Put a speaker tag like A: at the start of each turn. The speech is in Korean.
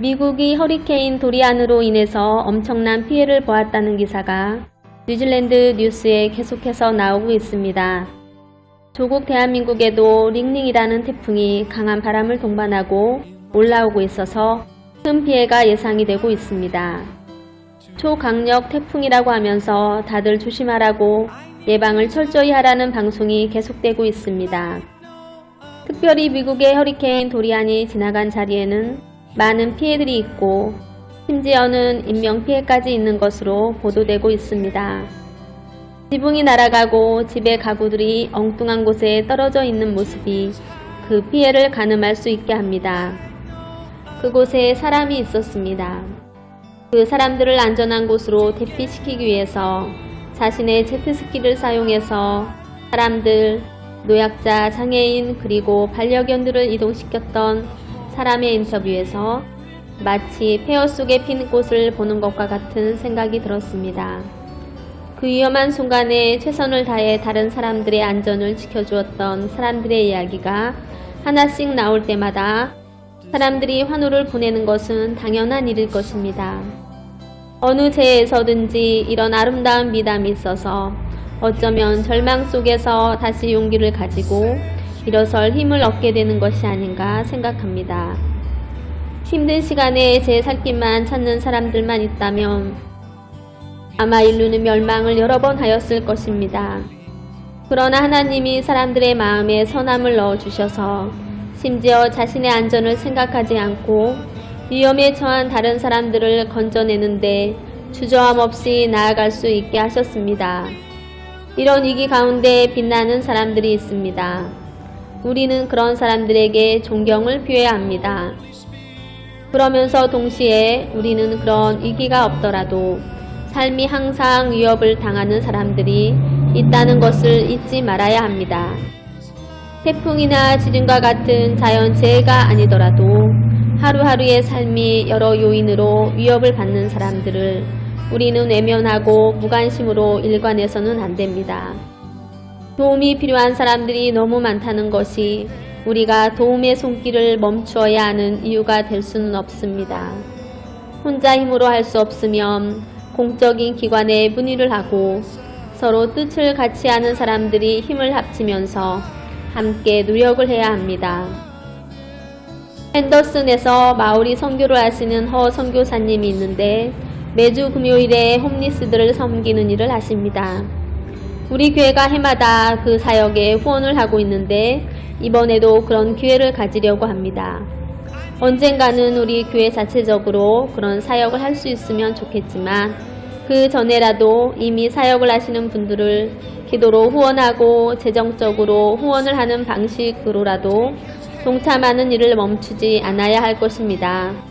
A: 미국이 허리케인 도리안으로 인해서 엄청난 피해를 보았다는 기사가 뉴질랜드 뉴스에 계속해서 나오고 있습니다. 조국 대한민국에도 링링이라는 태풍이 강한 바람을 동반하고 올라오고 있어서 큰 피해가 예상이 되고 있습니다. 초강력 태풍이라고 하면서 다들 조심하라고 예방을 철저히 하라는 방송이 계속되고 있습니다. 특별히 미국의 허리케인 도리안이 지나간 자리에는 많은 피해들이 있고 심지어는 인명피해까지 있는 것으로 보도되고 있습니다. 지붕이 날아가고 집의 가구들이 엉뚱한 곳에 떨어져 있는 모습이 그 피해를 가늠할 수 있게 합니다. 그곳에 사람이 있었습니다. 그 사람들을 안전한 곳으로 대피시키기 위해서 자신의 제트스키를 사용해서 사람들, 노약자, 장애인 그리고 반려견들을 이동시켰던 사람의 인터뷰에서 마치 폐허 속에 핀 꽃을 보는 것과 같은 생각이 들었습니다. 그 위험한 순간에 최선을 다해 다른 사람들의 안전을 지켜주었던 사람들의 이야기가 하나씩 나올 때마다 사람들이 환호를 보내는 것은 당연한 일일 것입니다. 어느 재에서든지 이런 아름다운 미담이 있어서 어쩌면 절망 속에서 다시 용기를 가지고 일어설 힘을 얻게 되는 것이 아닌가 생각합니다. 힘든 시간에 제 살길만 찾는 사람들만 있다면 아마 인류는 멸망을 여러 번 하였을 것입니다. 그러나 하나님이 사람들의 마음에 선함을 넣어주셔서 심지어 자신의 안전을 생각하지 않고 위험에 처한 다른 사람들을 건져내는데 주저함 없이 나아갈 수 있게 하셨습니다. 이런 위기 가운데 빛나는 사람들이 있습니다. 우리는 그런 사람들에게 존경을 표해야 합니다. 그러면서 동시에 우리는 그런 위기가 없더라도 삶이 항상 위협을 당하는 사람들이 있다는 것을 잊지 말아야 합니다. 태풍이나 지진과 같은 자연재해가 아니더라도 하루하루의 삶이 여러 요인으로 위협을 받는 사람들을 우리는 외면하고 무관심으로 일관해서는 안 됩니다. 도움이 필요한 사람들이 너무 많다는 것이 우리가 도움의 손길을 멈추어야 하는 이유가 될 수는 없습니다. 혼자 힘으로 할 수 없으면 공적인 기관에 문의를 하고 서로 뜻을 같이 하는 사람들이 힘을 합치면서 함께 노력을 해야 합니다. 헨더슨에서 마오리 선교를 하시는 허 선교사님이 있는데 매주 금요일에 홈리스들을 섬기는 일을 하십니다. 우리 교회가 해마다 그 사역에 후원을 하고 있는데 이번에도 그런 기회를 가지려고 합니다. 언젠가는 우리 교회 자체적으로 그런 사역을 할 수 있으면 좋겠지만 그 전에라도 이미 사역을 하시는 분들을 기도로 후원하고 재정적으로 후원을 하는 방식으로라도 동참하는 일을 멈추지 않아야 할 것입니다.